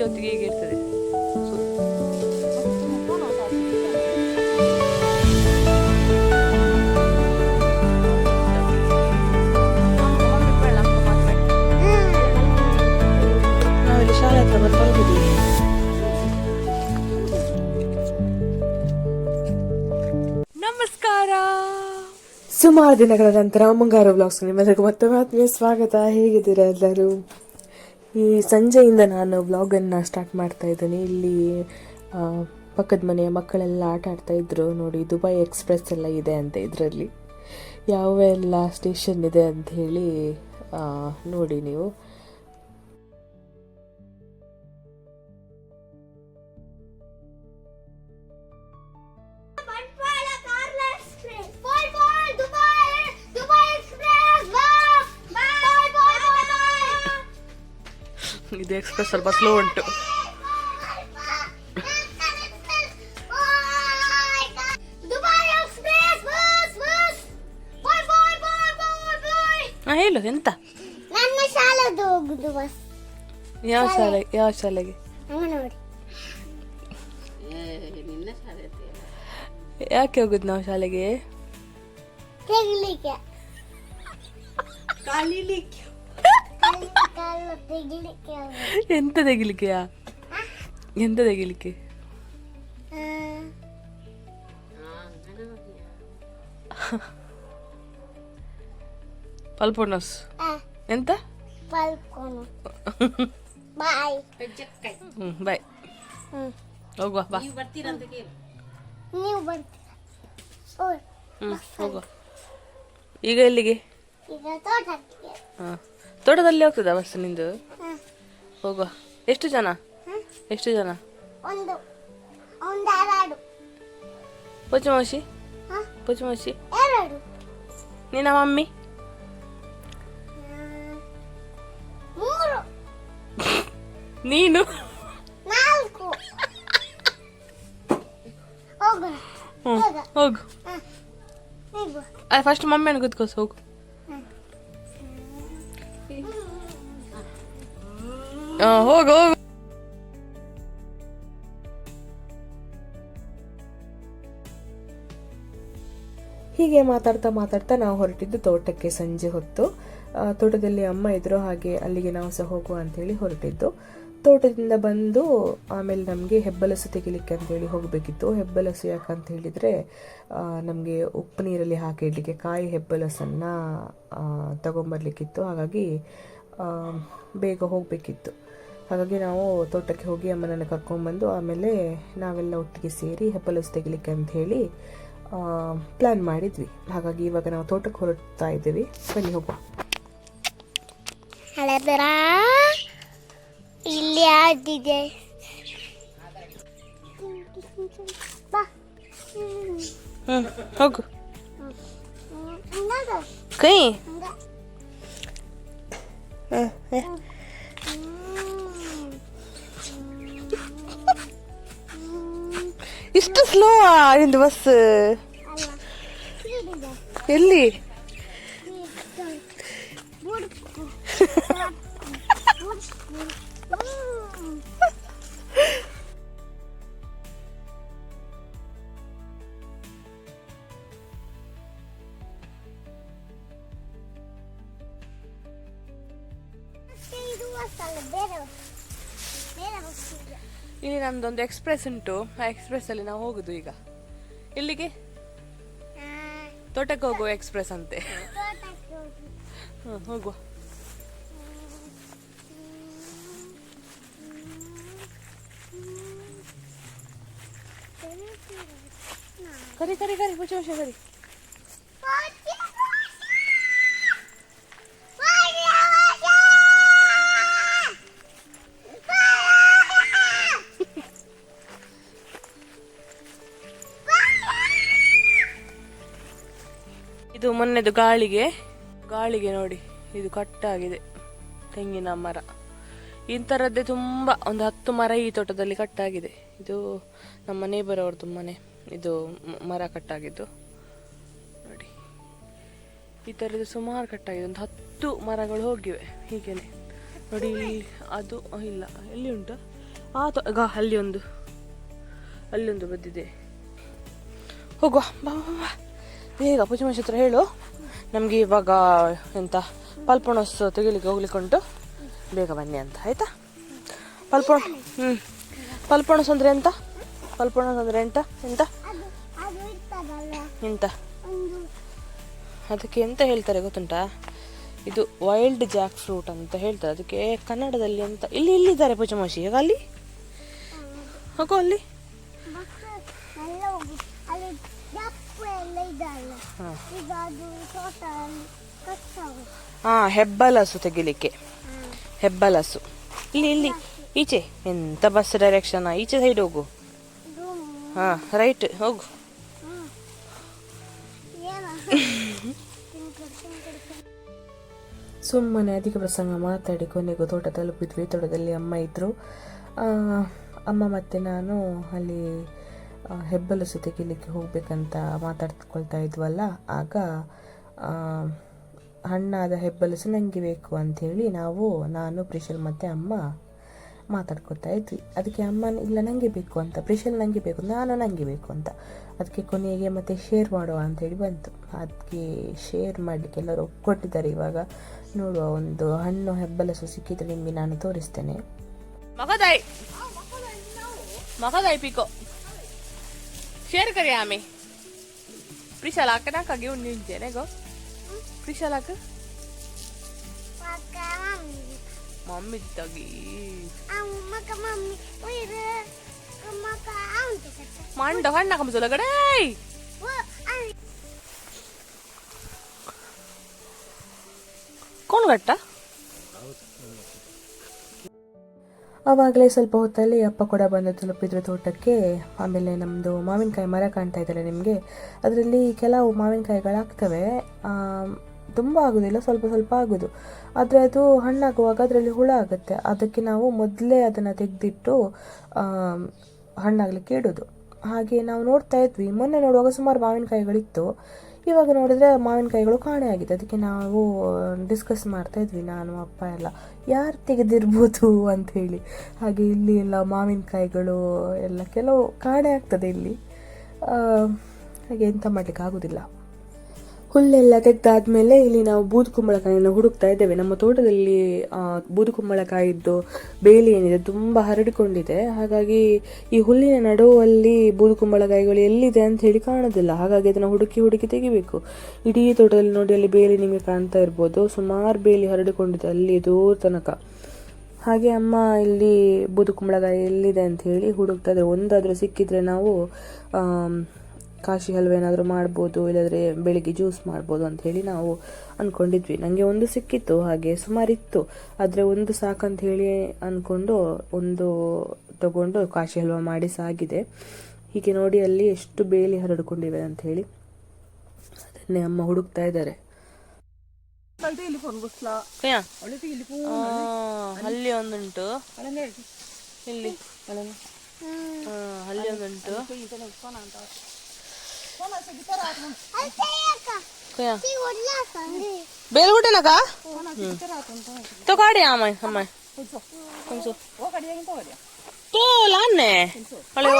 ಸಂಜೆ ಹೊತ್ತಿಗೆ ಹೀಗೆ ಇರ್ತದೆ. ನಾವಿಲ್ಲಿ ಶಾಲೆ ಹತ್ರ ಬರ್ಕೊಂಡಿದ್ದೀವಿ ನಮಸ್ಕಾರ. ಸುಮಾರು ದಿನಗಳ ನಂತರ ಮುಂಗಾರು ಬ್ಲಾಗ್ಸ್ ನಿಮ್ಮೆಲ್ಲರಿಗೂ ಮತ್ತೊಮ್ಮೆ ಆತ್ಮೀಯ ಸ್ವಾಗತ. ಹೇಗಿದ್ದೀರಾ ಎಲ್ಲರೂ? ಈ ಸಂಜೆಯಿಂದ ನಾನು ವ್ಲಾಗನ್ನು ಸ್ಟಾರ್ಟ್ ಮಾಡ್ತಾ ಇದ್ದೀನಿ. ಇಲ್ಲಿ ಪಕ್ಕದ ಮನೆಯ ಮಕ್ಕಳೆಲ್ಲ ಆಟ ಆಡ್ತಾ ಇದ್ರು. ನೋಡಿ ದುಬೈ ಎಕ್ಸ್ಪ್ರೆಸ್ ಎಲ್ಲ ಇದೆ ಅಂತ ಇದರಲ್ಲಿ. ಯಾವೆಲ್ಲ ಸ್ಟೇಷನ್ ಇದೆ ಅಂತ ಹೇಳಿ ನೋಡಿ ನೀವು. ಇದು ಎಕ್ಸ್ಪ್ರೆಸ್ ಸ್ವಲ್ಪ ಸ್ಲೋ ಉಂಟು ಹಾ ಹೇಳು ಎಂತ ನನ್ನ ಶಾಲೆದು ಹೋಗುದು ಬಸ್ ಯಾವ ಶಾಲೆ ಯಾವ ಶಾಲೆಗೆ ಅಂಗನವಾಡಿ ಯಾಕೆ ಹೋಗುದು ನಾವು ಶಾಲೆಗೆ ತೆಗಿಲಿಕ್ಕೆ ಕಲಿಲಿಕ್ಕೆ ಕಾಲು ತೆಗಿಲಿಕ್ಕೆ ಹೋಗುದು. ಎಂತ ತೆಗಿಲಿಕ್ಕೆಯಾ? ಎಂತ ತೆಗಿಲಿಕ್ಕೆ? ಆ, ಪಲ್ಪೋನಸ್ ಎಂತ? ಬಾಯ್. ಹ್ಞೂ ಬಾಯ್. ಹೋಗುವ ಬಾ. ನೀವು ಬರ್ತೀರಾ ಓ ಹ್ಮ್ ಹೋಗುವ. ಈಗ ಎಲ್ಲಿಗೆ? ಈಗ ತೋಟಕ್ಕೆ. ಹಾ. ತೋಟದಲ್ಲಿ ಹೋಗ್ತದ ಬಸ್ ನಿಂದು? ಹೋಗುವ. ಎಷ್ಟು ಜನ? ಎಷ್ಟು ಜನ? ಒಂದು. ಒಂದು ಎರಡು. ಪುಚ್ಚಮೋಶಿ? ಎರಡು. ನಿನ್ನ ಮಮ್ಮಿ? ಮೂರು. ನೀನು? ನಾಲ್ಕು. ಹೋಗು. ಹೋಗು. ಫಸ್ಟ್ ಮಮ್ಮಿಯನ್ನು ಕೂತ್ಕೋಸ್ ಹೋಗು. ಹೋಗು ಹೋಗು. ಹೀಗೆ ಮಾತಾಡ್ತಾ ಮಾತಾಡ್ತಾ ನಾವು ಹೊರಟಿದ್ದು ತೋಟಕ್ಕೆ ಸಂಜೆ ಹೊತ್ತು. ತೋಟದಲ್ಲಿ ಅಮ್ಮ ಇದ್ರು ಹಾಗೆ ಅಲ್ಲಿಗೆ ನಾವು ಸಹ ಹೋಗುವ ಅಂತೇಳಿ ಹೊರಟಿದ್ದು. ತೋಟದಿಂದ ಬಂದು ಆಮೇಲೆ ನಮಗೆ ಹೆಬ್ಬಲಸು ತೆಗಿಲಿಕ್ಕೆ ಅಂತೇಳಿ ಹೋಗಬೇಕಿತ್ತು. ಹೆಬ್ಬಲಸು ಯಾಕಂತ ಹೇಳಿದರೆ ನಮಗೆ ಉಪ್ಪು ನೀರಲ್ಲಿ ಹಾಕಿ ಇಡಲಿಕ್ಕೆ ಕಾಯಿ ಹೆಬ್ಬಲಸನ್ನು ತಗೊಂಬರ್ಲಿಕ್ಕಿತ್ತು. ಹಾಗಾಗಿ ಬೇಗ ಹೋಗಬೇಕಿತ್ತು. ಹಾಗಾಗಿ ನಾವು ತೋಟಕ್ಕೆ ಹೋಗಿ ಅಮ್ಮನನ್ನು ಕರ್ಕೊಂಡ್ಬಂದು ಆಮೇಲೆ ನಾವೆಲ್ಲ ಒಟ್ಟಿಗೆ ಸೇರಿ ಹೆಪ್ಪಲಸ್ ತೆಗಿಲಿಕ್ಕೆ ಅಂತ ಹೇಳಿ ಪ್ಲ್ಯಾನ್ ಮಾಡಿದ್ವಿ. ಹಾಗಾಗಿ ಇವಾಗ ನಾವು ತೋಟಕ್ಕೆ ಹೊರಡ್ತಾ ಇದ್ದೀವಿ. ಬನ್ನಿ ಹೋಗುವ. ಇಲ್ಲಿ ಹೋಗು? ಕೈ. ಇಷ್ಟು ಸ್ಲೋ ನಿಂದು ಬಸ್ ಅಲ್ಲ ಇಲ್ಲಿದೆ. ಎಲ್ಲಿ ಇದು. ಬುಡ್ಕು. ಬುಡ್ಕು. ಹ್ಮ್. ಮತ್ತೆ ಇದು ಬಸ್ ಅಲ್ಲ, ಬೇರೆ ಬಸ್. ಬೇರೆ ಬಸ್ ಇದೆ. ಇಲ್ಲಿ ನಮ್ದೊಂದು ಎಕ್ಸ್ಪ್ರೆಸ್ ಉಂಟು. ಆ ಎಕ್ಸ್ಪ್ರೆಸ್ ಅಲ್ಲಿ ನಾವು ಹೋಗುದು ಈಗ. ಇಲ್ಲಿಗೆ? ಆ, ತೋಟಕ್ಕೆ ಹೋಗುವ ಎಕ್ಸ್ಪ್ರೆಸ್ ಅಂತೆ. ತೋಟಕ್ಕೆ ಹೋಗಿ. ಹ್ಮ್, ಹೋಗುವ. ಕರಿ ಕರಿ ಕರಿ ಮುಚ್ಚ ಮುಚ್ಚ ಕರಿ. ಇದು ಮೊನ್ನೆದು ಗಾಳಿಗೆ ಗಾಳಿಗೆ ನೋಡಿ ಇದು ಕಟ್ಟಾಗಿದೆ ತೆಂಗಿನ ಮರ. ಇಂಥರದ್ದೇ ತುಂಬ ಒಂದು ಹತ್ತು ಮರ ಈ ತೋಟದಲ್ಲಿ ಕಟ್ಟಾಗಿದೆ. ಇದು ನಮ್ಮ ನೇಬರ್ ಅವ್ರದ್ದು ಇದು ಮರ ಕಟ್ಟಾಗಿದ್ದು. ನೋಡಿ ಈ ಥರದ್ದು ಸುಮಾರು ಕಟ್ಟಾಗಿದೆ. ಒಂದು ಹತ್ತು ಮರಗಳು ಹೋಗಿವೆ ಹೀಗೇನೆ. ನೋಡಿ ಅದು ಇಲ್ಲ ಎಲ್ಲಿ ಉಂಟು? ಆ ತೊ ಒಂದು ಅಲ್ಲಿ ಒಂದು ಬದ್ದಿದೆ ಹೋಗುವ ಬಾ, ಬಾ. ಬೇಗ ಪೂಜೆ ಹತ್ರ ಹೇಳು. ನಮಗೆ ಇವಾಗ ಎಂತ ಪಲ್ಪಣಸ್ ತೆಗಿಲಿಕ್ಕೆ ಹೋಗ್ಲಿಕ್ಕೆ ಉಂಟು ಬೇಗ ಬನ್ನಿ ಅಂತ, ಆಯ್ತಾ? ಪಲ್ಪಣ ಹ್ಞೂ ಪಲ್ಪಣಸ್ ಅಂದ್ರೆ ಎಂತ? ಪಲ್ಪಣಸ್ ಅಂದ್ರೆ ಎಂತ? ಎಂತ? ಎಂತ? ಅದಕ್ಕೆ ಎಂತ ಹೇಳ್ತಾರೆ ಗೊತ್ತುಂಟಾ? ಇದು ವೈಲ್ಡ್ ಜಾಕ್ ಫ್ರೂಟ್ ಅಂತ ಹೇಳ್ತಾರೆ. ಅದಕ್ಕೆ ಕನ್ನಡದಲ್ಲಿ ಅಂತ ಇಲ್ಲಿ, ಇಲ್ಲಿದ್ದಾರೆ ಪೂಜಮಾಶಿ ಈಗ ಅಲ್ಲಿ? ಹೋಗೋ ಅಲ್ಲಿ? ಹಾ. ಹೆಬ್ಬಲಸು ತೆಗಿಲಿಕ್ಕೆ. ಹೆಬ್ಬಲಸು. ಇಲ್ಲಿ ಇಲ್ಲಿ ಈಚೆ. ಎಂತ ಬಸ್ ಡೈರೆಕ್ಷನ್ ಈಚೆ ಸೈಡ್ ಹೋಗು. ಹಾ ರೈಟ್ ಹೋಗು. ಸುಮ್ಮನೆ ಅಧಿಕ ಪ್ರಸಂಗ ಮಾತಾಡಿ ಕೊನೆಗೂ ತೋಟ ತಲುಪಿದ್ವಿ ತೋಟದಲ್ಲಿ ಅಮ್ಮ ಇದ್ದರು ಅಮ್ಮ ಮತ್ತೆ ನಾನು ಅಲ್ಲಿ ಹೆಬ್ಬಲಸು ತೆಗಿಲಿಕ್ಕೆ ಹೋಗಬೇಕಂತ ಮಾತಾಡ್ಕೊಳ್ತಾ ಇದ್ವಲ್ಲ, ಆಗ ಹಣ್ಣಾದ ಹೆಬ್ಬಲಸು ನನಗೆ ಬೇಕು ಅಂಥೇಳಿ ನಾವು, ನಾನು, ಪ್ರಿಶಲ್ ಮತ್ತು ಅಮ್ಮ ಮಾತಾಡ್ಕೊತಾ ಇದ್ವಿ. ಅದಕ್ಕೆ ಅಮ್ಮ ಇಲ್ಲ ನನಗೆ ಬೇಕು ಅಂತ, ಪ್ರಿಶಲ್ ನನಗೆ ಬೇಕು, ನಾನು ನನಗೆ ಬೇಕು ಅಂತ. ಅದಕ್ಕೆ ಕೊನೆಗೆ ಮತ್ತೆ ಶೇರ್ ಮಾಡುವ ಅಂತೇಳಿ ಬಂತು. ಅದಕ್ಕೆ ಶೇರ್ ಮಾಡಲಿಕ್ಕೆ ಎಲ್ಲರೂ ಒಪ್ಕೊಟ್ಟಿದ್ದಾರೆ ಇವಾಗ. ನೋಡುವ ಒಂದು ಹಣ್ಣು, ಹೆಬ್ಬಲಸು ಸಿಕ್ಕಿದ್ರೆ ನಿಮಗೆ ನಾನು ತೋರಿಸ್ತೇನೆ. ಮಗದಾಯಿ ಮಗದಾಯ್ ಪಿಕೋ. ಶೇರ್ ಕರಿ ಆಮೆ ಪ್ರಿಶಾಲ ಹಾಕನಾಕ ಗಿವ್ ನಿಂತೇನೆ ಗೋ ಪ್ರಿಶಾಲ ಹಾಕ ಮಕ್ಕ ಮಮ್ಮಿ ಮಮ್ಮಿ ತಗಿ ಅಮ್ಮಕ್ಕ ಮಮ್ಮಿ ಉಯ್ರು ಅಮ್ಮಕ್ಕ ಅವಂತ ಕಟ್ಟ ಮಂಡ ಆವಾಗಲೇ ಸ್ವಲ್ಪ ಹೊತ್ತಲ್ಲಿ ಅಪ್ಪ ಕೂಡ ಬಂದು ತಲುಪಿದ್ರು ತೋಟಕ್ಕೆ. ಆಮೇಲೆ ನಮ್ಮದು ಮಾವಿನಕಾಯಿ ಮರ ಕಾಣ್ತಾ ಇದ್ದಲ್ಲ ನಿಮಗೆ? ಅದರಲ್ಲಿ ಕೆಲವು ಮಾವಿನಕಾಯಿಗಳಾಗ್ತವೆ ತುಂಬ ಆಗೋದಿಲ್ಲ, ಸ್ವಲ್ಪ ಸ್ವಲ್ಪ ಆಗೋದು. ಆದರೆ ಅದು ಹಣ್ಣಾಗುವಾಗ ಅದರಲ್ಲಿ ಹುಳ ಆಗುತ್ತೆ. ಅದಕ್ಕೆ ನಾವು ಮೊದಲೇ ಅದನ್ನು ತೆಗೆದಿಟ್ಟು ಹಣ್ಣಾಗಲಿಕ್ಕೆ ಇಡೋದು. ಹಾಗೆ ನಾವು ನೋಡ್ತಾ ಇದ್ವಿ. ಮೊನ್ನೆ ನೋಡುವಾಗ ಸುಮಾರು ಮಾವಿನಕಾಯಿಗಳಿತ್ತು. ಇವಾಗ ನೋಡಿದ್ರೆ ಮಾವಿನಕಾಯಿಗಳು ಕಾಣೆ ಆಗಿದೆ. ಅದಕ್ಕೆ ನಾವು ಡಿಸ್ಕಸ್ ಮಾಡ್ತಾ ಇದ್ವಿ, ನಾನು, ಅಪ್ಪ ಎಲ್ಲ. ಯಾರು ತೆಗೆದಿರ್ಬೋದು ಅಂತ ಹೇಳಿ. ಹಾಗೆ ಇಲ್ಲಿ ಎಲ್ಲ ಮಾವಿನಕಾಯಿಗಳು ಎಲ್ಲ ಕೆಲವು ಕಾಣೆ ಆಗ್ತದೆ ಇಲ್ಲಿ. ಹಾಗೆ ಎಂಥ ಮಾಡ್ಲಿಕ್ಕೆ ಆಗುದಿಲ್ಲ ಹುಲ್ಲೆಲ್ಲ ತೆಗ್ದಾದ್ಮೇಲೆ ಇಲ್ಲಿ ನಾವು ಬೂದು ಕುಂಬಳಕಾಯಿಯನ್ನು ಹುಡುಕ್ತಾ ಇದ್ದೇವೆ. ನಮ್ಮ ತೋಟದಲ್ಲಿ ಬೂದು ಕುಂಬಳಕಾಯಿದ್ದು ಬೇಲಿ ಏನಿದೆ ತುಂಬ ಹರಡಿಕೊಂಡಿದೆ. ಹಾಗಾಗಿ ಈ ಹುಲ್ಲಿನ ನಡುವಲ್ಲಿ ಬೂದು ಕುಂಬಳಕಾಯಿಗಳು ಎಲ್ಲಿದೆ ಅಂತ ಹೇಳಿ ಕಾಣೋದಿಲ್ಲ. ಹಾಗಾಗಿ ಅದನ್ನು ಹುಡುಕಿ ಹುಡುಕಿ ತೆಗಿಬೇಕು. ಇಡೀ ತೋಟದಲ್ಲಿ ನೋಡಿ, ಅಲ್ಲಿ ಬೇಲಿ ನಿಮಗೆ ಕಾಣ್ತಾ ಇರ್ಬೋದು. ಸುಮಾರು ಬೇಲಿ ಹರಡಿಕೊಂಡಿದೆ ಅಲ್ಲಿ ದೂರ ತನಕ. ಹಾಗೆ ಅಮ್ಮ ಇಲ್ಲಿ ಬೂದು ಕುಂಬಳಕಾಯಿ ಎಲ್ಲಿದೆ ಅಂತ ಹೇಳಿ ಹುಡುಕ್ತಾ ಇದ್ದಾರೆ. ಸಿಕ್ಕಿದರೆ ಸಿಕ್ಕಿದ್ರೆ ನಾವು ಕಾಶಿ ಹಲ್ವ ಏನಾದರೂ ಮಾಡ್ಬೋದು ಇಲ್ಲದ್ರೆ ಬೆಳಿಗ್ಗೆ ಜ್ಯೂಸ್ ಮಾಡ್ಬೋದು ಅಂತ ಹೇಳಿ ನಾವು ಅಂದ್ಕೊಂಡಿದ್ವಿ ನನಗೆ ಒಂದು ಸಿಕ್ಕಿತ್ತು ಹಾಗೆ ಸುಮಾರಿತ್ತು ಆದರೆ ಒಂದು ಸಾಕಂತ ಹೇಳಿ ಅಂದ್ಕೊಂಡು ಒಂದು ತಗೊಂಡು ಕಾಶಿ ಹಲ್ವ ಮಾಡಿ ಸಾಗಿದೆ ಹೀಗೆ ನೋಡಿ ಅಲ್ಲಿ ಎಷ್ಟು ಬೇಲಿ ಹರಡ್ಕೊಂಡಿವೆ ಅಂತ ಹೇಳಿ ಅದನ್ನೇ ಅಮ್ಮ ಹುಡುಕ್ತಾ ಇದ್ದಾರೆ ಅಲ್ಲಿ ಒಂದುಂಟು ಇಲ್ಲಿ ಅಲ್ಲಿ ಒಂದುಂಟು బేలుగుట్టేనాకా తో కాడే అమ్మాయి అమ్మాయి కొంచెం తో లాన్నే హలో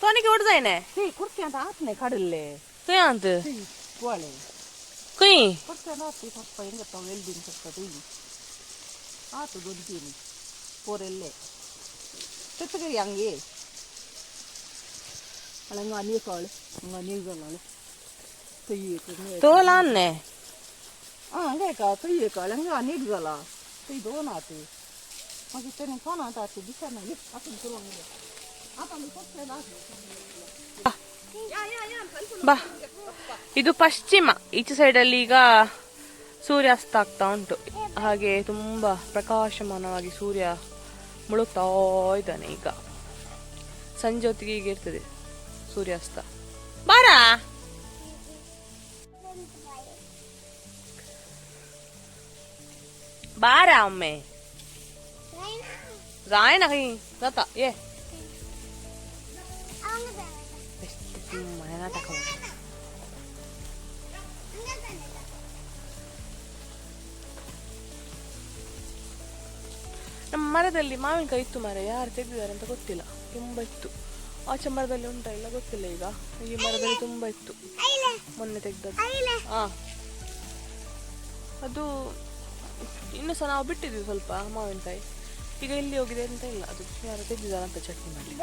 తోనికి ఉడదాయినే కుర్తి అంత ఆత్నే కడల్లే తో అంత పోలే కుయి కుర్తి అంత ఆత్తి పప్ప ఎంగ తో వెల్డింగ్ చెప్తా తీ ఆతు దొంతిని పోరెల్లే ತುತ್ತಗೆ ಹಂಗೆ ಅಳಂಗ ಅನಿಯಕಾಳು ಹಂಗ ಅನಿಯಕಾಳು ತೊಯ್ಯಕ್ಕೆ ತೋಲಾನೆ ಹಾಂ ಹಂಗೆ ಕಾ ತೊಯ್ಯಕಾಳು ಹಂಗೆ ಅನಿಯಕಲ್ಲ ತೊಯ್ದೋನಾತು ಹಾಗೆ ತೆನೆ ಕಾಣ ಅಂತ ಆತು ಬಾ ಇದು ಪಶ್ಚಿಮ ಈಚೆ ಸೈಡಲ್ಲಿ ಈಗ ಸೂರ್ಯಾಸ್ತ ಆಗ್ತಾ ಉಂಟು. ಹಾಗೆ ತುಂಬ ಪ್ರಕಾಶಮಾನವಾಗಿ ಸೂರ್ಯ ಮುಳುಗ್ತಾ ಇದ್ದಾನೆ ಈಗ. ಸಂಜೆ ಹೊತ್ತಿಗೆ ಈಗ ಇರ್ತದೆ ಸೂರ್ಯಾಸ್ತ. ಬಾರ? ಬಾರ ಒಮ್ಮೆ? ರಾಯಣ ಕೈ ಗತ ಏ. ಎಷ್ಟು ಮನೆ ನಾಟಕ ಮರದಲ್ಲಿ ಮಾವಿನಕಾಯಿ ಇತ್ತು ಮರ ಯಾರು ತೆಗೆದಿದ್ದಾರೆ ಅಂತ ಗೊತ್ತಿಲ್ಲ. ತುಂಬ ಇತ್ತು. ಆ ಮರದಲ್ಲಿ ಉಂಟಾ ಇಲ್ಲ ಗೊತ್ತಿಲ್ಲ ಈಗ. ಈ ಮರದಲ್ಲಿ ತುಂಬ ಇತ್ತು. ಮೊನ್ನೆ ತೆಗೆದದ್ದು. ಹಾ ಅದು ಇನ್ನು ಸಹ ನಾವು ಬಿಟ್ಟಿದ್ವಿ ಸ್ವಲ್ಪ ಮಾವಿನಕಾಯಿ ಈಗ ಎಲ್ಲಿ ಹೋಗಿದೆ ಅಂತ ಇಲ್ಲ. ಅದು ಯಾರು ತೆಗೆದಿದ್ದಾರೆ ಅಂತ ಚಟ್ನಿ ಮಾಡಿ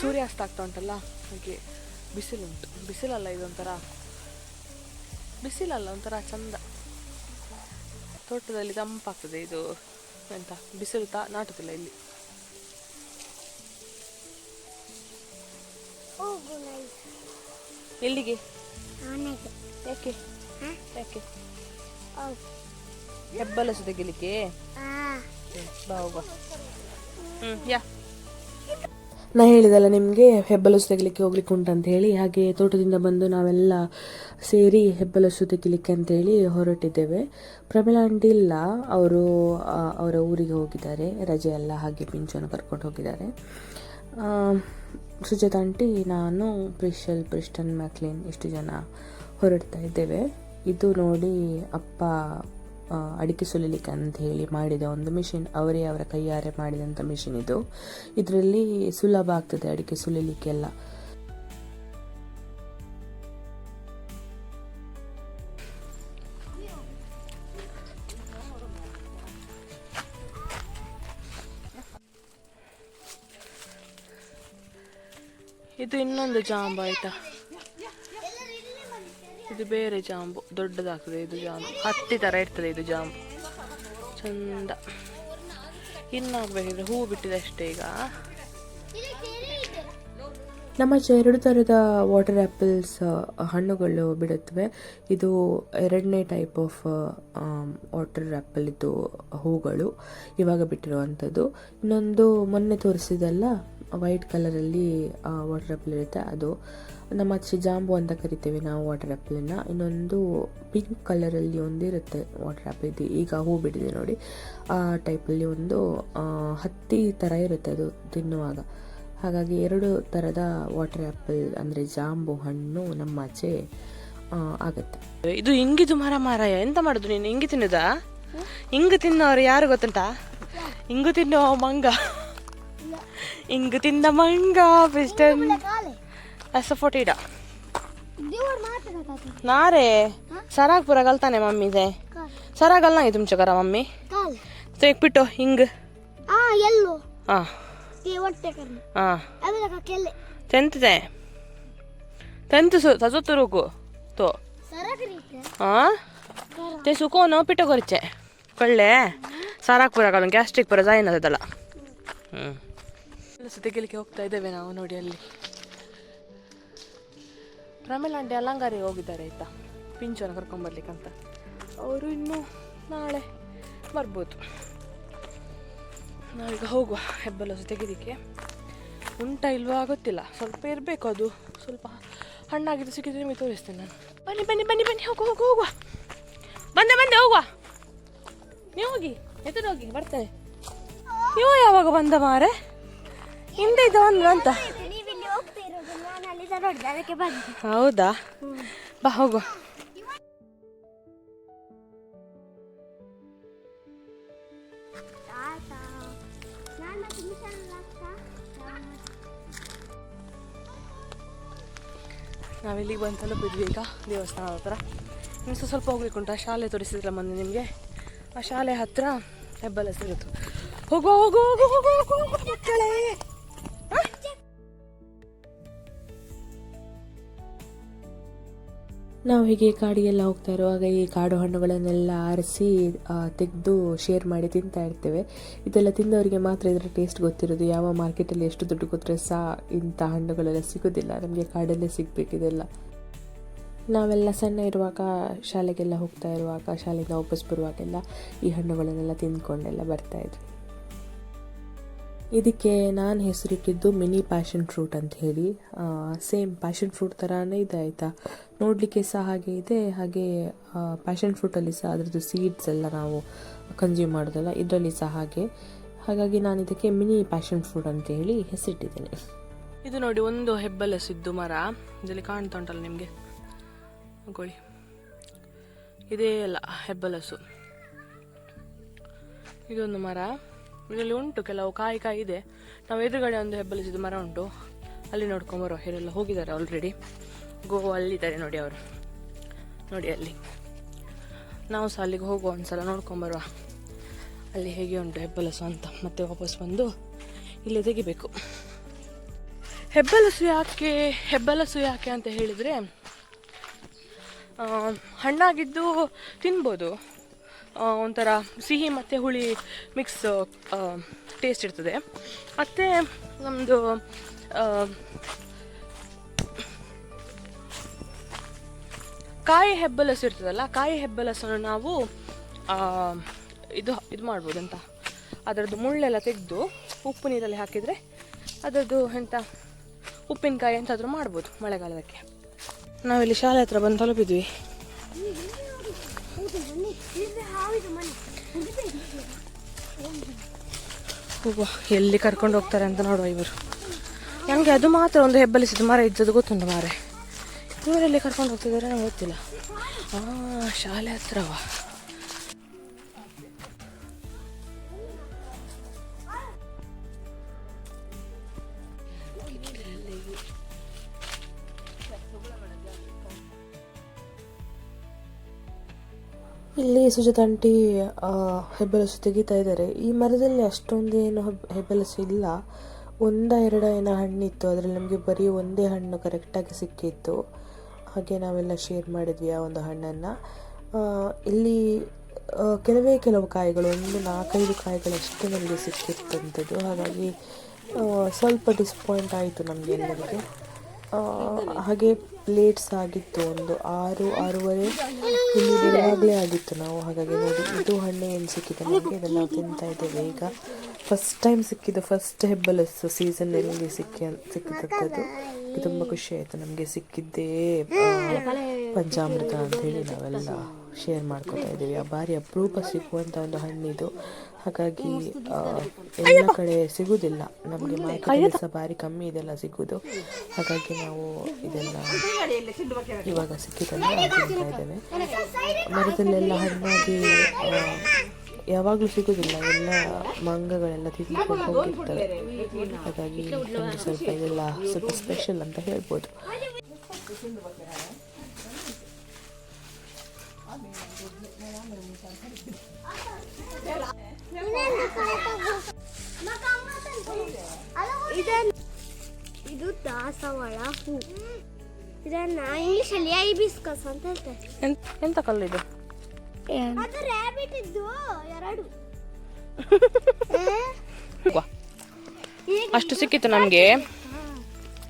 ಸೂರ್ಯಾಸ್ತ ಆಗ್ತಾ ಉಂಟಲ್ಲ? ಹಾಗೆ ಬಿಸಿಲುಂಟು ಬಿಸಿಲಲ್ಲ ಇದೊಂಥರ. ಬಿಸಿಲಲ್ಲ, ಒಂಥರ ಚಂದ. ತೋಟದಲ್ಲಿ ತಂಪಾಗ್ತದೆ ಇದು ಎಂತ ಬಿಸಿಲು ತಾ ನಾಟುತ್ತಿಲ್ಲ ಇಲ್ಲಿ. ಎಲ್ಲಿಗೆ? ಯಾಕೆ? ಯಾಕೆ? ಹೆಬ್ಬಲಸು ತೆಗಿಲಿಕ್ಕೆ ಬಾ ಹೋಗುವ. ಹ್ಮ್ ಯಾ. ನಾ ಹೇಳಿದಲ್ಲ, ನಿಮಗೆ ಹೆಬ್ಬಲಸು ತೆಗಿಲಿಕ್ಕೆ ಹೋಗ್ಲಿಕ್ಕೆ ಉಂಟಂತ ಹೇಳಿ, ಹಾಗೆ ತೋಟದಿಂದ ಬಂದು ನಾವೆಲ್ಲ ಸೇರಿ ಹೆಬ್ಬಲಸು ತೆಗಿಲಿಕ್ಕೆ ಅಂತೇಳಿ ಹೊರಟಿದ್ದೇವೆ. ಪ್ರಮಿಳಾ ಆಂಟಿ ಇಲ್ಲ, ಅವರು ಅವರ ಊರಿಗೆ ಹೋಗಿದ್ದಾರೆ. ರಜೆ ಎಲ್ಲ ಹಾಗೆ ಪಿಂಚನ್ನು ಕರ್ಕೊಂಡು ಹೋಗಿದ್ದಾರೆ. ಸುಜಾತ ಆಂಟಿ, ನಾನು ಪ್ರಿಶಲ್ ಪ್ರಿಸ್ಟನ್ ಮ್ಯಾಕ್ಲಿನ್, ಇಷ್ಟು ಜನ ಹೊರಡ್ತಾ ಇದ್ದೇವೆ. ಇದು ನೋಡಿ ಅಪ್ಪ ಅಡಿಕೆ ಸುಲಿಲಿಕ್ಕೆ ಅಂತ ಹೇಳಿ ಮಾಡಿದ ಒಂದು ಮಿಷಿನ್, ಅವರೇ ಅವರ ಕೈಯಾರೆ ಮಾಡಿದಂಥ ಮಿಷಿನ್ ಇದು. ಇದರಲ್ಲಿ ಸುಲಭ ಆಗ್ತದೆ ಅಡಿಕೆ ಸುಲಿಲಿಕ್ಕೆಲ್ಲ. ಇದು ಇನ್ನೊಂದು ಜಾಂಬ್ ಆಯ್ತಾ? ಇದು ಬೇರೆ ಜಾಂಬು, ದೊಡ್ಡದಾಗ್ತದೆ ಇದು ಜಾಂಬು. ಹತ್ತಿ ಥರ ಇರ್ತದೆ ಇದು ಜಾಂಬು. ಚಂದ. ಇನ್ನಾಗಬೇಕಿದ್ರೆ ಹೂ ಬಿಟ್ಟಿದೆ ಅಷ್ಟೇ ಈಗ. ನಮ್ಮ ಎರಡು ಥರದ ವಾಟರ್ ಆ್ಯಪಲ್ಸ್ ಹಣ್ಣುಗಳು ಬಿಡುತ್ತವೆ. ಇದು ಎರಡನೇ ಟೈಪ್ ಆಫ್ ವಾಟರ್ ಆ್ಯಪಲ್ ಇದು ಹೂಗಳು. ಇವಾಗ ಬಿಟ್ಟಿರುವಂಥದ್ದು. ಇನ್ನೊಂದು ಮೊನ್ನೆ ತೋರಿಸಿದಲ್ಲ ವೈಟ್ ಕಲರಲ್ಲಿ ವಾಟರ್ ಆ್ಯಪಲ್ ಇರುತ್ತೆ. ಅದು ನಮ್ಮ ಚಿಜಾಂಬು ಜಾಂಬು ಅಂತ ಕರಿತೇವೆ ನಾವು ವಾಟರ್ ಆ್ಯಪಲನ್ನು ಇನ್ನೊಂದು ಪಿಂಕ್ ಕಲರಲ್ಲಿ ಒಂದು ಇರುತ್ತೆ ವಾಟರ್ ಆ್ಯಪಲ್ ಇದು ಈಗ ಹೂ ಬಿಡಿದೆ ನೋಡಿ. ಆ ಟೈಪಲ್ಲಿ ಒಂದು ಹತ್ತಿ ಥರ ಇರುತ್ತೆ ಅದು ತಿನ್ನುವಾಗ. ಹಾಗಾಗಿ ಎರಡು ಥರದ ವಾಟರ್ ಆ್ಯಪಲ್ ಅಂದರೆ ಜಾಂಬು ಹಣ್ಣು ನಮ್ಮ ಆಚೆ ಆಗುತ್ತೆ. ಇದು ಹಿಂಗಿದು ಮರ ಮಾರಾಯ ಎಂತ ಮಾಡುದು ನೀನು? ಹಿಂಗೆ ತಿನ್ನುದಾ? ಹಿಂಗೆ ತಿನ್ನೋರು ಯಾರು ಗೊತ್ತುಂಟಾ? ಹಿಂಗು ತಿನ್ನೋ ಮಂಗ. ಹಿಂಗು ತಿಂದ ಮಂಗ ಬೆಸ್ಟ್ ಅಸಫೋಟಿಡ ದೇವ್ರ ಮಾತಾಡಕತ್ತಿ ನಾರೇ ಸರಾಗ್ ಪೂರ ಗಲ್ತಾನೆ ಮಮ್ಮಿ ಇದೆ ಕಾಲ್ सरा गलना है तुमच्याकडे मम्मी काल तो एक पिठो हिंग ಆ ಎಲ್ಲೋ हा ते वाटते करणं हा आम्ही का केले त्यांत ते त्यांत सु ताजो तुरुकू तो सरा करीत हा ते सुकवून पिठो करचे कळले ಸರಾಕ್ ಪುರ ಕಾಲು ಗ್ಯಾಸ್ಟ್ರಿಕ್ ಪುರ ಜಾಯಿನ್ ಅದಲ್ಲ ಹ್ಞೂ ಕೆಲಸ ತೆಗಿಲಿಕ್ಕೆ ಹೋಗ್ತಾ ಇದ್ದೇವೆ ನಾವು ನೋಡಿ ಅಲ್ಲಿ ಪ್ರಮಿಳ್ ಆಂಟಿ ಅಲಂಗಾರಿಗೆ ಹೋಗಿದ್ದಾರೆ ಆಯ್ತಾ? ಪಿಂಚನ ಕರ್ಕೊಂಬರ್ಲಿಕ್ಕಂತ ಅವರು ಇನ್ನು ನಾಳೆ ಬರ್ಬೋದು. ನಾವೀಗ ಹೋಗುವ ಹೆಬ್ಬಲಸು ತೆಗೆದಿಕ್ಕೆ ಉಂಟ ಇಲ್ವಾ ಗೊತ್ತಿಲ್ಲ. ಸ್ವಲ್ಪ ಇರಬೇಕು ಅದು. ಸ್ವಲ್ಪ ಹಣ್ಣಾಗಿದ್ದು ಸಿಕ್ಕಿದ್ರೆ ನಿಮಗೆ ತೋರಿಸ್ತೇನೆ ನಾನು. ಬನ್ನಿ ಬನ್ನಿ ಬನ್ನಿ ಬನ್ನಿ. ಹೋಗು ಹೋಗು ಹೋಗುವ. ಬಂದೆ ಬಂದೆ, ಹೋಗುವ. ನೀವು ಹೋಗಿ. ಎದುರು ಹೋಗಿ, ಬರ್ತೇನೆ. ನೀವು ಯಾವಾಗ ಬಂದ ಮಾರೆ? ಹಿಂದೆ ಇದ್ದ ಒಂದು ಅಂತ ನೀವು ಇಲ್ಲಿ ಹೋಗ್ತಾ ಇರೋದು ನೋಡಿದೆ ಅದಕ್ಕೆ ಬಂದೆ. ಹೌದಾ? ಬಾ ಹೋಗುವ. ನಾವಿಲ್ಲಿಗೆ ಬಂದು ತಲುಪಿದ್ವಿ ಈಗ ದೇವಸ್ಥಾನದ ಹತ್ರ. ಇನ್ನು ಸ್ವಲ್ಪ ಹೋಗ್ಲಿಕ್ಕೆ ಉಂಟು? ಆ ಶಾಲೆ ತೋರಿಸಿದ್ರ ಮೊನ್ನೆ ನಿಮಗೆ? ಆ ಶಾಲೆ ಹತ್ರ ಹೆಬ್ಬಲ ಸಿಗುತ್ತು. ಹೋಗು ಹೋಗು ಹೋಗು ಹೋಗು ಹೋಗು ಮಕ್ಕಳೇ! ನಾವು ಹೀಗೆ ಕಾಡಿಗೆಲ್ಲ ಹೋಗ್ತಾ ಇರುವಾಗ ಈ ಕಾಡು ಹಣ್ಣುಗಳನ್ನೆಲ್ಲ ಆರಿಸಿ ತೆಗೆದು ಶೇರ್ ಮಾಡಿ ತಿಂತಾ ಇರ್ತೇವೆ. ಇದೆಲ್ಲ ತಿಂದವರಿಗೆ ಮಾತ್ರ ಇದರ ಟೇಸ್ಟ್ ಗೊತ್ತಿರೋದು. ಯಾವ ಮಾರ್ಕೆಟಲ್ಲಿ ಎಷ್ಟು ದುಡ್ಡು ಕೊಟ್ಟರೆ ಸಹ ಇಂಥ ಹಣ್ಣುಗಳೆಲ್ಲ ಸಿಗೋದಿಲ್ಲ. ನಮಗೆ ಕಾಡಲ್ಲೇ ಸಿಗಬೇಕಿದೆಲ್ಲ ನಾವೆಲ್ಲ ಸಣ್ಣ ಇರುವಾಗ, ಶಾಲೆಗೆಲ್ಲ ಹೋಗ್ತಾ ಇರುವಾಗ ಶಾಲೆಯಿಂದ ವಾಪಸ್ ಬರುವಾಗೆಲ್ಲ ಈ ಹಣ್ಣುಗಳನ್ನೆಲ್ಲ ತಿಂದ್ಕೊಂಡೆಲ್ಲ ಬರ್ತಾ ಇದ್ವಿ. ಇದಕ್ಕೆ ನಾನು ಹೆಸರಿಟ್ಟಿದ್ದು ಮಿನಿ ಪ್ಯಾಷನ್ ಫ್ರೂಟ್ ಅಂತ ಹೇಳಿ. ಸೇಮ್ ಪ್ಯಾಷನ್ ಫ್ರೂಟ್ ಥರನೇ ಇದೆ ಆಯಿತಾ? ನೋಡಲಿಕ್ಕೆ ಸಹ ಹಾಗೆ ಇದೆ. ಹಾಗೆ ಪ್ಯಾಷನ್ ಫ್ರೂಟಲ್ಲಿ ಸಹ ಅದರದ್ದು ಸೀಡ್ಸ್ ಎಲ್ಲ ನಾವು ಕನ್ಸ್ಯೂಮ್ ಮಾಡೋದಲ್ಲ, ಇದರಲ್ಲಿ ಸಹ ಹಾಗೆ. ಹಾಗಾಗಿ ನಾನು ಇದಕ್ಕೆ ಮಿನಿ ಪ್ಯಾಷನ್ ಫ್ರೂಟ್ ಅಂತ ಹೇಳಿ ಹೆಸರಿಟ್ಟಿದ್ದೇನೆ. ಇದು ನೋಡಿ, ಒಂದು ಹೆಬ್ಬಲಸಿದ್ದು ಮರ. ಇದರಲ್ಲಿ ಕಾಣ್ತಾ ಉಂಟಲ್ಲ ನಿಮಗೆ? ಗೋಳಿ ಇದೇ ಅಲ್ಲ, ಹೆಬ್ಬಲಸು. ಇದೊಂದು ಮರ. ಇದರಲ್ಲಿ ಉಂಟು ಕೆಲವು ಕಾಯಿ ಕಾಯಿ ಇದೆ. ನಾವು ಎದುರುಗಡೆ ಒಂದು ಹೆಬ್ಬಲಿಸಿದ ಮರ ಉಂಟು. ಅಲ್ಲಿ ನೋಡ್ಕೊಂಬರುವ ಇವರೆಲ್ಲ ಹೋಗಿದ್ದಾರೆ ಆಲ್ರೆಡಿ ಗೋ ಅಲ್ಲಿದ್ದಾರೆ ನೋಡಿ ಅವರು. ನೋಡಿ ಅಲ್ಲಿ. ನಾವು ಸಹ ಅಲ್ಲಿಗೆ ಹೋಗುವ ಒಂದ್ಸಲ ನೋಡ್ಕೊಂಬರುವ ಅಲ್ಲಿ ಹೇಗೆ ಉಂಟು ಹೆಬ್ಬಲಸು ಅಂತ ಮತ್ತೆ ವಾಪಸ್ ಬಂದು ಇಲ್ಲಿ ತೆಗಿಬೇಕು. ಹೆಬ್ಬಲಸು ಯಾಕೆ ಹೆಬ್ಬಲಸು ಯಾಕೆ ಅಂತ ಹೇಳಿದರೆ ಹಣ್ಣಾಗಿದ್ದು ತಿನ್ಬೋದು. ಒಂಥರ ಸಿಹಿ ಮತ್ತು ಹುಳಿ ಮಿಕ್ಸ್ ಟೇಸ್ಟ್ ಇರ್ತದೆ. ಮತ್ತು ನಮ್ಮದು ಕಾಯಿ ಹೆಬ್ಬಲಸು ಇರ್ತದಲ್ಲ ಕಾಯಿ ಹೆಬ್ಬಲಸನ್ನು ನಾವು ಇದು ಇದು ಮಾಡ್ಬೋದು ಅಂತ ಅದರದ್ದು ಮುಳ್ಳೆಲ್ಲ ತೆಗೆದು ಉಪ್ಪು ನೀರಲ್ಲಿ ಹಾಕಿದರೆ ಅದರದ್ದು ಎಂಥ ಉಪ್ಪಿನಕಾಯಿ ಎಂತಾದರೂ ಮಾಡ್ಬೋದು ಮಳೆಗಾಲದಕ್ಕೆ. ನಾವಿಲ್ಲಿ ಶಾಲೆ ಹತ್ರ ಬಂದು ತಲುಪಿದ್ವಿ ಹೌದು ಬನ್ನಿ ಇಲ್ಲಿ ಹಾವಿದು ಮನೆ ಎಲ್ಲಿ ಕರ್ಕೊಂಡು ಹೋಗ್ತಾರೆ ಅಂತ ನೋಡುವ ಇವರು. ನನಗೆ ಅದು ಮಾತ್ರ ಒಂದು ಹೆಬ್ಬಲಿಸಿದ ಮರ, ಇದ್ದದ್ದು ಗೊತ್ತುಂಟು ಮಾರೆ. ಇವರೆಲ್ಲಿ ಕರ್ಕೊಂಡು ಹೋಗ್ತಿದ್ದಾರೆ ನಂಗೆ ಗೊತ್ತಿಲ್ಲ. ಆ, ಶಾಲೆ ಹತ್ರವಾ? ಇಲ್ಲಿ ಸುಜಾತಾಂಟಿ ಹೆಬ್ಬಲಸು ತೆಗಿತಾ ಇದ್ದಾರೆ. ಈ ಮರದಲ್ಲಿ ಅಷ್ಟೊಂದು ಏನು ಹೆಬ್- ಹೆಬ್ಬಲಸು ಇಲ್ಲ. ಒಂದ ಎರಡ ಏನೋ ಹಣ್ಣಿತ್ತು. ಅದರಲ್ಲಿ ನಮಗೆ ಬರೀ ಒಂದೇ ಹಣ್ಣು ಕರೆಕ್ಟಾಗಿ ಸಿಕ್ಕಿತ್ತು. ಹಾಗೆ ನಾವೆಲ್ಲ ಶೇರ್ ಮಾಡಿದ್ವಿ ಆ ಒಂದು ಹಣ್ಣನ್ನು. ಇಲ್ಲಿ ಕೆಲವೇ ಕೆಲವು ಕಾಯಿಗಳು, ಒಂದು ನಾಲ್ಕೈದು ಕಾಯಿಗಳಷ್ಟೇ ನಮಗೆ ಸಿಕ್ಕಿತ್ತಂಥದ್ದು ಹಾಗಾಗಿ ಸ್ವಲ್ಪ ಡಿಸಪಾಯಿಂಟ್ ಆಯಿತು ನಮಗೆ ಎಲ್ಲರಿಗೆ. ಹಾಗೆ ಪ್ಲೇಟ್ಸ್ ಆಗಿತ್ತು ಒಂದು ಆರು, ಆರೂವರೆ. ಇಲ್ಲಿ ಆಗಿತ್ತು ನಾವು, ಹಾಗಾಗಿ ನೋಡಿ, ಇದು ಹಣ್ಣು ಏನು ಸಿಕ್ಕಿದೆ ನಮಗೆ. ಇದನ್ನು ತಿಂತಾ ಇದ್ದೇವೆ ಈಗ. ಫಸ್ಟ್ ಟೈಮ್ ಸಿಕ್ಕಿದ್ದು ಫಸ್ಟ್ ಹೆಬ್ಬಲಸ್ಸು ಸೀಸನ್ನಲ್ಲಿ ಸಿಕ್ಕಿ, ಸಿಕ್ಕಿದಂಥದ್ದು. ತುಂಬ ಖುಷಿ ಆಯಿತು ನಮಗೆ ಸಿಕ್ಕಿದ್ದೇ. ಪಂಚಾಮೃತ ಅಂತ ಹೇಳಿ ನಾವೆಲ್ಲ ಶೇರ್ ಮಾಡ್ಕೊತಾ ಇದ್ದೀವಿ. ಆ ಭಾರಿ ಅಪರೂಪ ಸಿಕ್ಕುವಂಥ ಒಂದು ಹಣ್ಣಿದು. ಹಾಗಾಗಿ ಎಲ್ಲ ಕಡೆ ಸಿಗುವುದಿಲ್ಲ ನಮಗೆ ಮಾರ್ಕೆಟಲ್ಲಿ ಸಹ ಭಾರಿ ಕಮ್ಮಿ ಇದೆಲ್ಲ ಸಿಗುವುದು ಹಾಗಾಗಿ ನಾವು ಇದೆಲ್ಲ ಇವಾಗ ಸಿಕ್ಕಿದ್ದನ್ನು ತಿಂತಾ ಇದ್ದೇವೆ. ಮರದಲ್ಲೆಲ್ಲ ಹಣ್ಣಾಗಿ ಯಾವಾಗಲೂ ಸಿಗುವುದಿಲ್ಲ ಎಲ್ಲ ಮಂಗಗಳೆಲ್ಲ ತಿಂದ್ಕೊಂಡು ಹೋಗಿರ್ತವೆ. ಹಾಗಾಗಿ ನಮಗೆ ಸ್ವಲ್ಪ ಇದೆಲ್ಲ ಸ್ವಲ್ಪ ಸ್ಪೆಷಲ್ ಅಂತ ಹೇಳ್ಬೋದು. ದಾಸವಾಳ ಹೂ. ಇದನ್ನ ಇಂಗ್ಲಿಷಲ್ಲಿ ಐಬಿಸ್ಕಸ್ ಅಂತ ಹೇಳ್ತಾರೆ. ಎಂತ ಎಂತ ಕಲ್ಲು ಇದು? ಅದು ರ್ಯಾಬಿಟ್ ಇದ್ದು ಎರಡು. ಅಷ್ಟು ಸಿಕ್ಕಿತ್ತು ನಮಗೆ.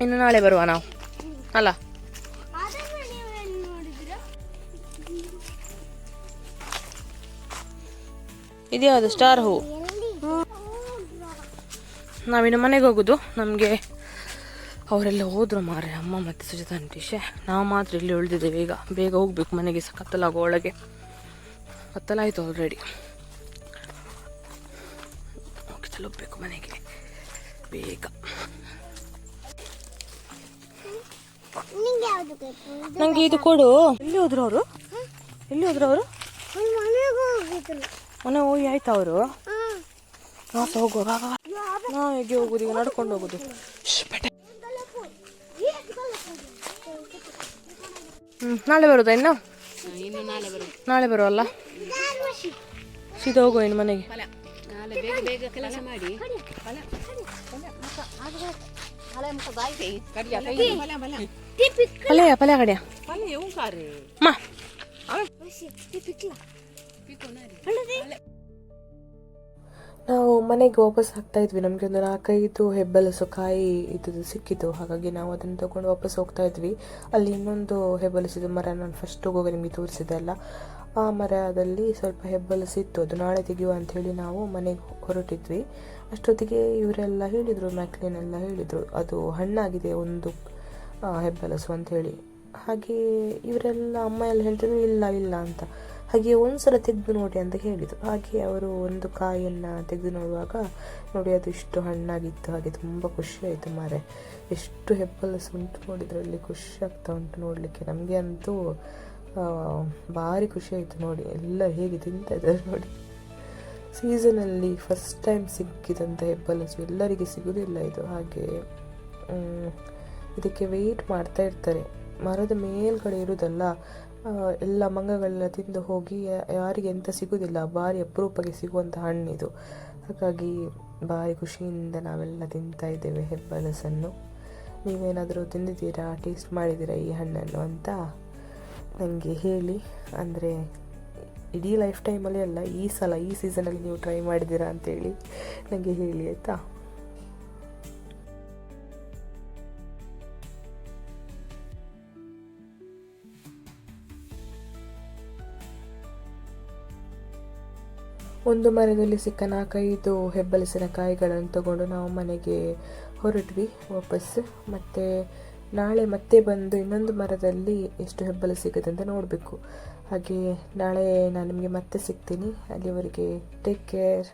ಇನ್ನು ನಾಳೆ ಬರುವ ನಾವು. ಅಲ್ಲ. ಇದ್ಯಾವುದು? ಸ್ಟಾರ್ ಹೂ. ಎಲ್ಲಿ? ನಾವಿನ್ನು ಮನೆಗೆ ಹೋಗುದು. ನಮಗೆ ಅವರೆಲ್ಲ ಹೋದ್ರು ಮಾರೆ ಅಮ್ಮ ಮತ್ತು ಸುಜಾತ ಅಂಟಿಶೆ ನಾವು ಮಾತ್ರ ಇಲ್ಲಿ ಉಳಿದಿದ್ದೇವೆ. ಈಗ ಬೇಗ ಹೋಗ್ಬೇಕು ಮನೆಗೆ ಸಹ ಕತ್ತಲಾಗೋ ಒಳಗೆ. ಕತ್ತಲಾಯಿತು ಆಲ್ರೆಡಿ ಹೋಗಿ ತಲುಪಬೇಕು ಮನೆಗೆ. ಬೇಗ. ನನಗೆ ಇದು ಕೊಡು. ಎಲ್ಲಿ ಹೋದ್ರು ಅವರು? ಎಲ್ಲಿ ಹೋದ್ರು ಅವರು? ಮನೆ ಹೋಗಿ ಆಯ್ತಾ ಅವರು? ಹೋಗುವ. ನಾವು ಹೇಗೆ ಹೋಗುದು? ಈಗ ನಡ್ಕೊಂಡು ಹೋಗುದು. ಹ್ಮ್ ನಾಳೆ ಬರುದಾ ಇನ್ನು ಇನ್ನು ನಾಳೆ ಬರು ನಾಳೆ ಬರುವಲ್ಲ ಸೀದಾ ಹೋಗುವ ಇನ್ನು ಮನೆಗೆ ನಾಳೆ ಬೇಗ ಬೇಗ ಕೆಲಸ ಮಾಡಿ ಪಲ್ಯ ಪಲ್ಯ ಕಡೆಯ ಪಲ್ಯ ಮಾ ನಾವು ಮನೆಗೆ ವಾಪಸ್ ಆಗ್ತಾ ಇದ್ವಿ. ನಮಗೆ ಒಂದು ನಾಲ್ಕೈದು ಹೆಬ್ಬಲಸು ಕಾಯಿ ಇದ್ದದ್ದು ಸಿಕ್ಕಿತು ಹಾಗಾಗಿ ನಾವು ಅದನ್ನು ತಗೊಂಡು ವಾಪಸ್ ಹೋಗ್ತಾ ಇದ್ವಿ. ಅಲ್ಲಿ ಇನ್ನೊಂದು ಹೆಬ್ಬಲಸಿದ ಮರ ನಾನು ಫಸ್ಟ್ ಹೋಗಿ ನಿಮಗೆ ತೋರಿಸಿದೆ ಅಲ್ಲ. ಆ ಮರದಲ್ಲಿ ಸ್ವಲ್ಪ ಹೆಬ್ಬಲಸು ಇತ್ತು ಅದು ನಾಳೆ ತೆಗೆಯುವ ಅಂಥೇಳಿ ನಾವು ಮನೆಗೆ ಹೊರಟಿದ್ವಿ. ಅಷ್ಟೊತ್ತಿಗೆ ಇವರೆಲ್ಲ ಹೇಳಿದರು, ಮ್ಯಾಕ್ಲಿನ್ ಎಲ್ಲ ಹೇಳಿದರು. ಅದು ಹಣ್ಣಾಗಿದೆ, ಒಂದು ಹೆಬ್ಬಲಸು ಅಂತ ಹೇಳಿ ಹಾಗೆ ಇವರೆಲ್ಲ ಅಮ್ಮ ಎಲ್ಲ ಹೇಳ್ತಿದ್ರು, ಇಲ್ಲ ಇಲ್ಲ ಅಂತ. ಹಾಗೆ ಒಂದ್ಸಲ ತೆಗೆದು ನೋಡಿ ಅಂತ ಹೇಳಿದರು. ಹಾಗೆ ಅವರು ಒಂದು ಕಾಯಿಯನ್ನು ತೆಗೆದು ನೋಡುವಾಗ ನೋಡಿ ಅದು ಇಷ್ಟು ಹಣ್ಣಾಗಿತ್ತು, ಹಾಗೆ ತುಂಬ ಖುಷಿ ಆಯಿತು ಮಾರೆ. ಎಷ್ಟು ಹೆಬ್ಬಲಸ್ ಉಂಟು ನೋಡಿದ್ರಲ್ಲಿ ಖುಷಿ ಆಗ್ತಾ ಉಂಟು ನೋಡಲಿಕ್ಕೆ. ನಮಗೆ ಅಂತೂ ಭಾರಿ ಖುಷಿ ಆಯಿತು ನೋಡಿ. ಎಲ್ಲ ಹೇಗೆ ತಿಂತಾ ಇದ್ದಾರೆ ನೋಡಿ. ಸೀಸನಲ್ಲಿ ಫಸ್ಟ್ ಟೈಮ್ ಸಿಕ್ಕಿದಂಥ ಹೆಬ್ಬಲಸು ಎಲ್ಲರಿಗೆ ಸಿಗೋದಿಲ್ಲ ಇದು. ಹಾಗೆ ಇದಕ್ಕೆ ವೆಯ್ಟ್ ಮಾಡ್ತಾ ಇರ್ತಾರೆ. ಮರದ ಮೇಲ್ಗಡೆ ಇರುವುದಲ್ಲ ಎಲ್ಲ ಮಂಗಗಳೆಲ್ಲ ತಿಂದು ಹೋಗಿ ಯಾರಿಗೆ ಎಂತ ಸಿಗೋದಿಲ್ಲ ಭಾರಿ ಅಪರೂಪಕ್ಕೆ ಸಿಗುವಂಥ ಹಣ್ಣಿದು. ಹಾಗಾಗಿ ಭಾರಿ ಖುಷಿಯಿಂದ ನಾವೆಲ್ಲ ತಿಂತಾ ಇದ್ದೇವೆ ಹೆಬ್ಬಲಸನ್ನು. ನೀವೇನಾದರೂ ತಿಂದಿದ್ದೀರಾ, ಟೇಸ್ಟ್ ಮಾಡಿದ್ದೀರಾ ಈ ಹಣ್ಣನ್ನು ಅಂತ ನನಗೆ ಹೇಳಿ. ಅಂದರೆ ಇಡೀ ಲೈಫ್ ಟೈಮಲ್ಲಿ ಅಲ್ಲ, ಈ ಸಲ, ಈ ಸೀಸನಲ್ಲಿ ನೀವು ಟ್ರೈ ಮಾಡಿದ್ದೀರಾ ಅಂತೇಳಿ ನನಗೆ ಹೇಳಿ, ಆಯಿತಾ? ಒಂದು ಮರದಲ್ಲಿ ಸಿಕ್ಕ ನಾಲ್ಕೈದು ಹೆಬ್ಬಲಸಿನ ಕಾಯಿಗಳನ್ನು ತಗೊಂಡು ನಾವು ಮನೆಗೆ ಹೊರಟ್ವಿ ವಾಪಸ್. ಮತ್ತು ನಾಳೆ ಮತ್ತೆ ಬಂದು ಇನ್ನೊಂದು ಮರದಲ್ಲಿ ಎಷ್ಟು ಹೆಬ್ಬಲ ಸಿಗುತ್ತೆ ಅಂತ ನೋಡಬೇಕು. ಹಾಗೆ ನಾಳೆ ನಾನು ನಿಮಗೆ ಮತ್ತೆ ಸಿಗ್ತೀನಿ. ಅಲ್ಲಿವರೆಗೆ ಟೇಕ್ ಕೇರ್